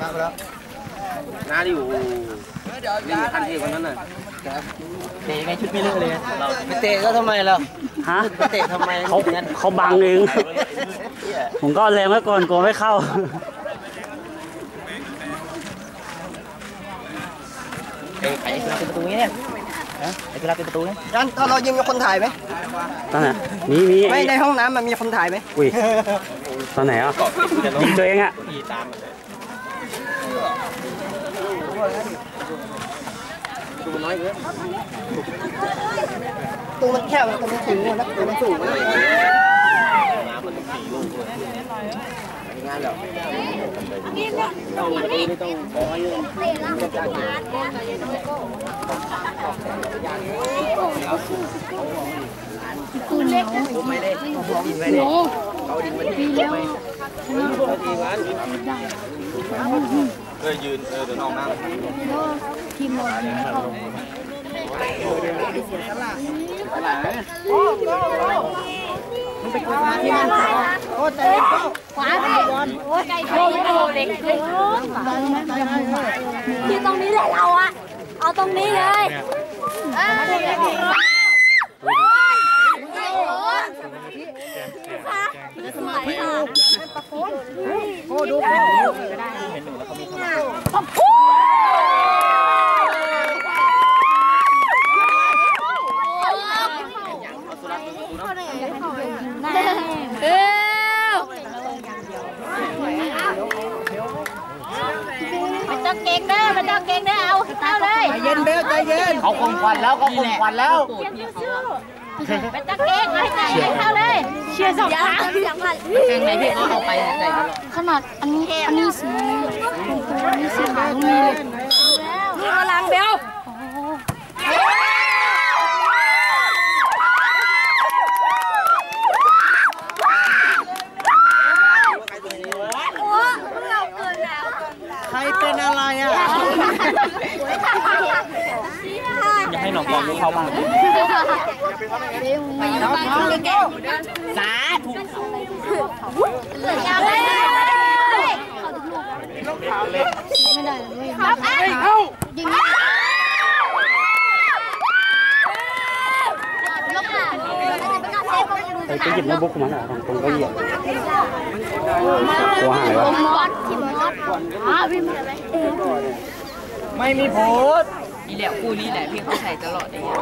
มาแล้วน้าที่อยู่นี่คันเทพคนนั้นน่ะเตะไงชุดไม่เลิกเลยไม่เตะก็ทำไมเราฮะไม่เตะทำไมเขาเขาบังเองผมก็เอาแรงไว้ก่อนกลัวไม่เข้าไอ้ไอ้เวลาเป็นประตูนี้เนี่ย ไอ้เวลาเป็นประตูเนี่ยยันถ้าเรายิงมีคนถ่ายไหมตอนไหนมีมีไม่ไอ้ในห้องน้ำมันมีคนถ่ายไหมอุ้ยตอนไหนอะยิงตัวเองอะดูน้อยเกินตูมันแคบมันมันสูงนะตูมันสูงนะน้ำมันต้องสี่ลูกด้วย งานแล้วต้องไม่ต้องขอให้ไม่ได้ไม่ได้เขาดิงมาที่ไม่เออ ยืนเออเดี๋ยวน้องนั่งโอ้แต่ก็ขวาไปโอ้ยไก่โตเล็กเกินที่ตรงนี้แหละเราอะเอาตรงนี้เลยเอ้ยโอ้ยโอ้ยค่ะสวยค่ะโอ้ดูขอบคุณ เออมันต้องเก่งเด้อมันต้องเก่งเด้อเอาเอาเลยเย็นเบลใจเย็นเขาคงควันแล้วเขาคงควันแล้วมันต้องเก่งให้ใจให้เข้าเลยเชียร์สองครั้งสองครั้งเก่งไหนพี่เขาเอาไปใส่ตลอดขนาดอันนี้อันนี้สีอันนี้สีแบบนี้เลยนี่พลังเบลโอ้เราเกินแล้ว ใครเป็นอะไรอะอยากให้น้องกองเข้าบ้างสาธุอย่าเลยไม่ได้เลยครับเอายิงลูกอะ ไปไปหยิบโน้ตบุ๊กของมันอะตรงเก้าอี้อะตัวหายวะมอสทีมมอสอ่าพี่มันอะไรไม่มีโพสนี่แหละคู่นี้แหละพี่เขาใส่ตลอดอย่างเงี้ย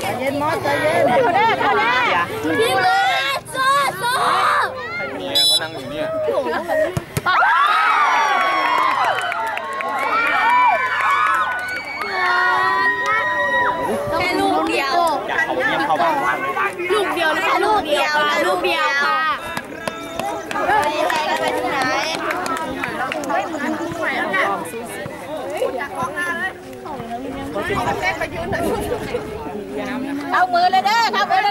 ใจเย็นมอสใจเย็นเข้าได้เข้าได้พี่เลยสู้สู้เนี่ยเขานั่งอยู่เนี่ย แค่ลูกเดียว อยากเขาเยี่ยมเข้าบ้าง ลูกเดียวนะคะลูกเดียวลูกเดียวค่ะ เข้ามือเลยเด้อเข้ามือเ